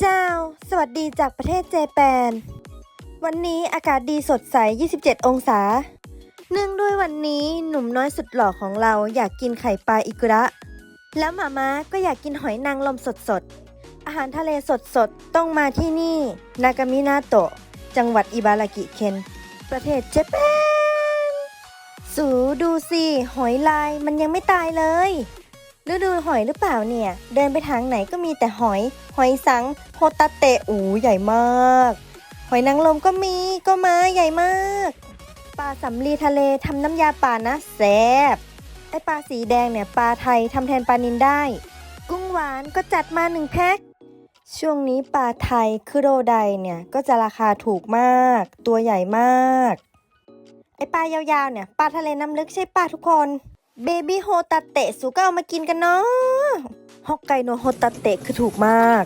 เจ้า สวัสดีจากประเทศเจแปน วันนี้อากาศดีสดใส 27 องศา เนื่องด้วยวันนี้หนุ่มน้อยสุดหล่อของเราอยากกินไข่ปลาอิกุระ แล้วหมาม้าก็อยากกินหอยนางรมสดๆอาหารทะเลสดๆต้องมาที่นี่ นากามินาโตะ จังหวัดอิบารากิเคน ประเทศเจแปน สูดูสิ หอยลายมันยังไม่ตายเลย ฤดูหอยหรือเปล่าเนี่ย เดินไปทางไหนก็มีแต่หอย หอยสังโฮตาเตะอูใหญ่มาก หอยนางรมก็มีก็มาใหญ่มากปลาสำลีทะเลทำน้ำยาป่านะแซ่บไอปลาสีแดงเนี่ยปลาไทยทำแทนปลานินได้ กุ้งหวานก็จัดมาหนึ่งแพ็คช่วงนี้ปลาไทยคือโรไดเนี่ยก็จะราคาถูกมาก ตัวใหญ่มาก ไอปลายาวๆเนี่ยปลาทะเลน้ำลึกใช่ปลาทุกคน เบบี้โฮตาเตะสูก็เอามากินกันเนาะฮอกไกโนโฮตาเตะคือถูกมาก